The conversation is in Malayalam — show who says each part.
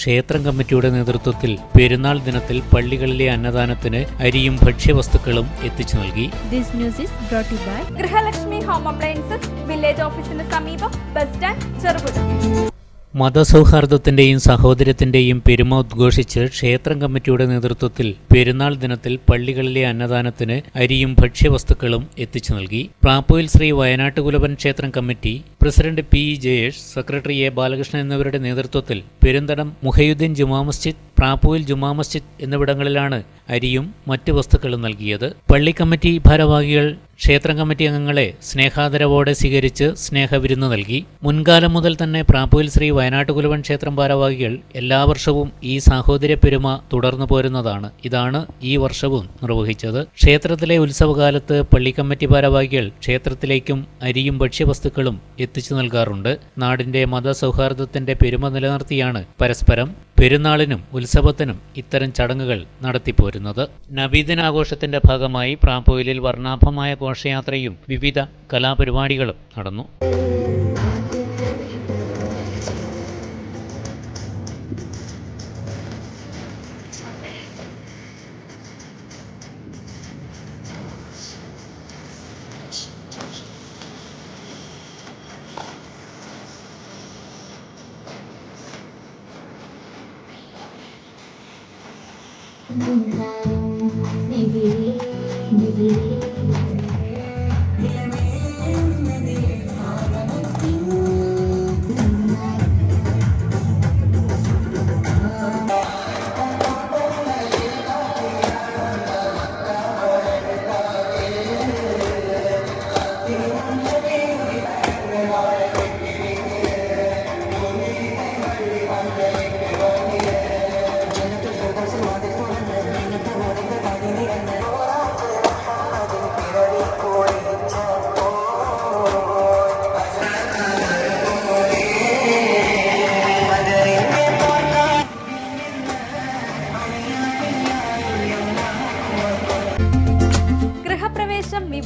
Speaker 1: ക്ഷേത്രം കമ്മിറ്റിയുടെ നേതൃത്വത്തിൽ പെരുന്നാൾ ദിനത്തിൽ പള്ളികളിലെ അന്നദാനത്തിന് അരിയും ഭക്ഷ്യവസ്തുക്കളും എത്തിച്ചു നൽകി.
Speaker 2: This news is brought to you by
Speaker 3: Grihalakshmi home appliances village ഓഫീസിന് സമീപം ബസ് സ്റ്റാൻഡ് ചെറുപുഴ.
Speaker 1: മതസൗഹാർദ്ദത്തിന്റെയും സഹോദര്യത്തിന്റെയും പെരുമ ഉദ്ഘോഷിച്ച് ക്ഷേത്രം കമ്മിറ്റിയുടെ നേതൃത്വത്തിൽ പെരുന്നാൾ ദിനത്തിൽ പള്ളികളിലെ അന്നദാനത്തിന് അരിയും ഭക്ഷ്യവസ്തുക്കളും എത്തിച്ചു നൽകി. പ്രാപ്പോയിൽ ശ്രീ വയനാട്ടുകുലവൻ ക്ഷേത്രം committee president P Jayesh secretary A Balakrishnan എന്നിവരുടെ നേതൃത്വത്തിൽ പെരുന്തടം മുഹയുദ്ദീൻ ജുമാ മസ്ജിദ് പ്രാപ്പുവിൽ ജുമാ മസ്ജിദ് എന്നിവിടങ്ങളിലാണ് അരിയും മറ്റ് വസ്തുക്കളും നൽകിയത്. പള്ളി കമ്മിറ്റി ഭാരവാഹികൾ ക്ഷേത്രം കമ്മിറ്റി അംഗങ്ങളെ സ്നേഹാദരവോടെ സ്വീകരിച്ച് സ്നേഹവിരുന്ന് നൽകി. മുൻകാലം മുതൽ തന്നെ പ്രാപ്പൂയിൽ ശ്രീ വയനാട്ടുകുലവൻ ക്ഷേത്രം ഭാരവാഹികൾ എല്ലാ വർഷവും ഈ സാഹോദര്യ പെരുമ തുടർന്നു പോരുന്നതാണ്. ഇതാണ് ഈ വർഷവും നിർവഹിച്ചത്. ക്ഷേത്രത്തിലെ ഉത്സവകാലത്ത് പള്ളി കമ്മിറ്റി ഭാരവാഹികൾ ക്ഷേത്രത്തിലേക്കും അരിയും ഭക്ഷ്യവസ്തുക്കളും എത്തിച്ചു നൽകാറുണ്ട്. നാടിന്റെ മതസൗഹാർദ്ദത്തിന്റെ പെരുമ നിലനിർത്തിയാണ് പരസ്പരം പെരുന്നാളിനും ഉത്സവത്തിനും ഇത്തരം ചടങ്ങുകൾ നടത്തിപ്പോരുന്നത്. നബീദിനാഘോഷത്തിന്റെ ഭാഗമായി പ്രാപ്പോയിലിൽ വർണാഭമായ ഘോഷയാത്രയും വിവിധ കലാപരിപാടികളും നടന്നു.
Speaker 3: Maybe, maybe, maybe.